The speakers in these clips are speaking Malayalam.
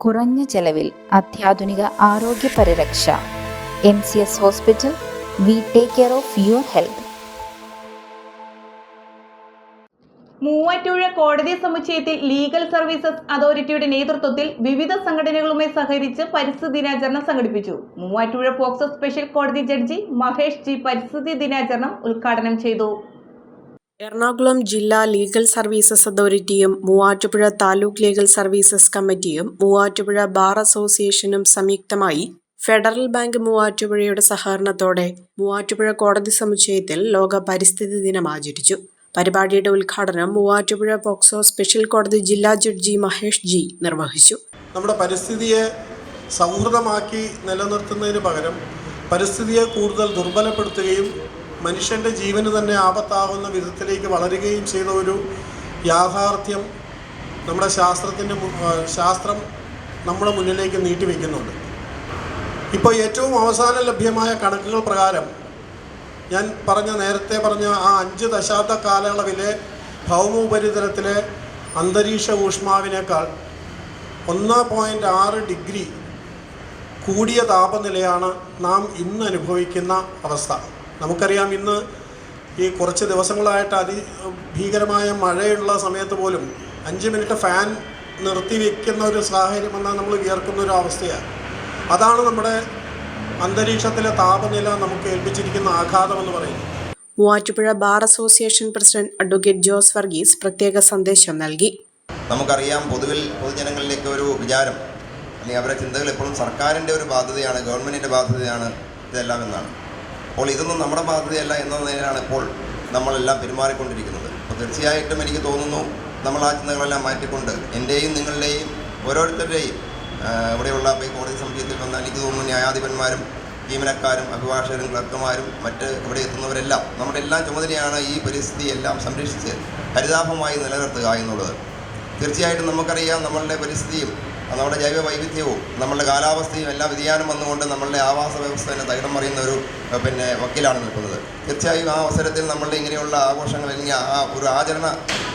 കുറഞ്ഞ ചെലവിൽ അത്യാധുനിക ആരോഗ്യ പരിരക്ഷ. M C S hospital we take care of your health Muvattupuzha കോടതി സമുച്ചയത്തിൽ ലീഗൽ സർവീസസ് അതോറിറ്റിയുടെ നേതൃത്വത്തിൽ വിവിധ സംഘടനകളുമായി സഹകരിച്ച് പരിസ്ഥിതി ദിനാചരണം സംഘടിപ്പിച്ചു. മൂവാറ്റുപുഴ പോക്സോ സ്പെഷ്യൽ കോടതി ജഡ്ജി മഹേഷ് ജി പരിസ്ഥിതി ദിനാചരണം ഉദ്ഘാടനം ചെയ്തു. എറണാകുളം ജില്ലാ ലീഗൽ സർവീസസ് അതോറിറ്റിയും മൂവാറ്റുപുഴ താലൂക്ക് ലീഗൽ സർവീസസ് കമ്മിറ്റിയും മൂവാറ്റുപുഴ ബാർ അസോസിയേഷനും സംയുക്തമായി ഫെഡറൽ ബാങ്ക് മൂവാറ്റുപുഴയുടെ സഹകരണത്തോടെ മൂവാറ്റുപുഴ കോടതി സമുച്ചയത്തിൽ ലോക പരിസ്ഥിതി ദിനം ആചരിച്ചു. പരിപാടിയുടെ ഉദ്ഘാടനം മൂവാറ്റുപുഴ പോക്സോ സ്പെഷ്യൽ കോടതി ജില്ലാ ജഡ്ജി മഹേഷ് ജി നിർവഹിച്ചു. നമ്മുടെ പരിസ്ഥിതിയെ സൗഹൃദമാക്കി നിലനിർത്തുന്നതിന് പകരം പരിസ്ഥിതിയെ കൂടുതൽ ദുർബലപ്പെടുത്തുകയും മനുഷ്യന്റെ ജീവന് തന്നെ ആപത്താകുന്ന വിധത്തിലേക്ക് വളരുകയും ചെയ്ത ഒരു യാഥാർത്ഥ്യം നമ്മുടെ ശാസ്ത്രത്തിന്റെ ശാസ്ത്രം നമ്മുടെ മുന്നിലേക്ക് നീട്ടിവെക്കുന്നുണ്ട്. ഇപ്പോൾ ഏറ്റവും അവസാനം ലഭ്യമായ കണക്കുകൾ പ്രകാരം ഞാൻ പറഞ്ഞ നേരത്തെ പറഞ്ഞ ആ അഞ്ച് ദശാബ്ദ കാലയളവിലെ ഭൗമ ഉപരിതലത്തിലെ അന്തരീക്ഷ ഊഷ്മാവിനേക്കാൾ ഒന്ന് പോയിന്റ് ആറ് ഡിഗ്രി കൂടിയ താപനിലയാണ് നാം ഇന്ന് അനുഭവിക്കുന്ന അവസ്ഥ. നമുക്കറിയാം ഇന്ന് ഈ കുറച്ച് ദിവസങ്ങളായിട്ട് അതി ഭീകരമായ മഴയുള്ള സമയത്ത് പോലും അഞ്ച് മിനിറ്റ് ഫാൻ നിർത്തി വെക്കുന്ന ഒരു സാഹചര്യം എന്നാൽ നമ്മൾ വിയർക്കുന്ന ഒരു അവസ്ഥയാണ്. അതാണ് നമ്മുടെ അന്തരീക്ഷത്തിലെ താപനില നമുക്ക് ഏൽപ്പിച്ചിരിക്കുന്ന ആഘാതം എന്ന് പറയുന്നത്. Muvattupuzha bar association president advocate Jose Varghese പ്രത്യേക സന്ദേശം നൽകി. നമുക്കറിയാം പൊതുവിൽ പൊതുജനങ്ങളിലേക്ക് ഒരു വിചാരം അല്ലെങ്കിൽ അവരുടെ ചിന്തകൾ എപ്പോഴും സർക്കാരിന്റെ ഒരു ബാധ്യതയാണ് ഗവൺമെന്റിന്റെ ബാധ്യതയാണ് ഇതെല്ലാം എന്നാണ്. അപ്പോൾ ഇതൊന്നും നമ്മുടെ ബാധ്യതയല്ല എന്ന നിലയിലാണ് ഇപ്പോൾ നമ്മളെല്ലാം പെരുമാറിക്കൊണ്ടിരിക്കുന്നത്. അപ്പോൾ തീർച്ചയായിട്ടും എനിക്ക് തോന്നുന്നു നമ്മൾ ആ ചിന്തകളെല്ലാം മാറ്റിക്കൊണ്ട് എന്റെയും നിങ്ങളുടെയും ഓരോരുത്തരുടെയും ഇവിടെയുള്ള കോടതി സമുച്ചയത്തിൽ വന്ന എനിക്ക് തോന്നുന്നു ന്യായാധിപന്മാരും ജീവനക്കാരും അഭിഭാഷകരും ക്ലർക്കുമാരും മറ്റ് ഇവിടെ എത്തുന്നവരെല്ലാം നമ്മുടെ എല്ലാം ചുമതലയാണ് ഈ പരിസ്ഥിതിയെല്ലാം സംരക്ഷിച്ച് ഹരിതാഭമായി നിലനിർത്തുക എന്നുള്ളത്. തീർച്ചയായിട്ടും നമുക്കറിയാം നമ്മളുടെ പരിസ്ഥിതിയും നമ്മുടെ ജൈവ വൈവിധ്യവും നമ്മളുടെ കാലാവസ്ഥയും എല്ലാ വ്യതിയാനം വന്നുകൊണ്ട് നമ്മളുടെ ആവാസ വ്യവസ്ഥ തന്നെ തകിടം മറിയുന്ന ഒരു പിന്നെ വക്കീലാണ് നിൽക്കുന്നത്. തീർച്ചയായും ആ അവസരത്തിൽ നമ്മളുടെ ഇങ്ങനെയുള്ള ആഘോഷങ്ങൾ അല്ലെങ്കിൽ ആ ഒരു ആചരണ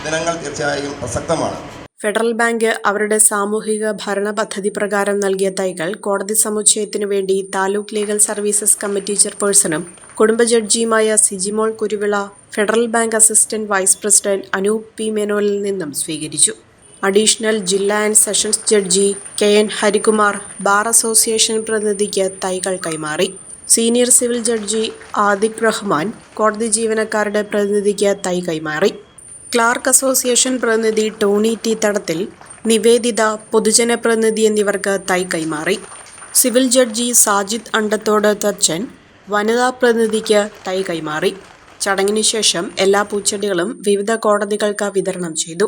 ദിനങ്ങൾ തീർച്ചയായും പ്രസക്തമാണ്. ഫെഡറൽ ബാങ്ക് അവരുടെ സാമൂഹിക ഭരണ പദ്ധതി പ്രകാരം നൽകിയ തൈകൾ കോടതി സമുച്ചയത്തിനു വേണ്ടി താലൂക്ക് ലീഗൽ സർവീസസ് കമ്മിറ്റി ചെയർപേഴ്സണും കുടുംബ ജഡ്ജിയുമായ Sijimol Kuruvila Federal Bank assistant vice president Anoop P മേനോനിൽ നിന്നും സ്വീകരിച്ചു. അഡീഷണൽ ജില്ലാ and sessions judge K N Harikumar bar association പ്രതിനിധിക്ക് തൈകൾ കൈമാറി. സീനിയർ സിവിൽ ജഡ്ജി ആദിഖ് റഹ്മാൻ കോടതി ജീവനക്കാരുടെ പ്രതിനിധിക്ക് തൈ കൈമാറി. ക്ലാർക്ക് അസോസിയേഷൻ പ്രതിനിധി ടോണി ടി തടത്തിൽ നിവേദിത പൊതുജന പ്രതിനിധി എന്നിവർക്ക് തൈ കൈമാറി. സിവിൽ ജഡ്ജി സാജിദ് അണ്ടത്തോട് തച്ചൻ വനിതാ പ്രതിനിധിക്ക് തൈ കൈമാറി. ചടങ്ങിനു ശേഷം എല്ലാ പൂച്ചെടികളും വിവിധ കോടതികൾക്ക് വിതരണം ചെയ്തു.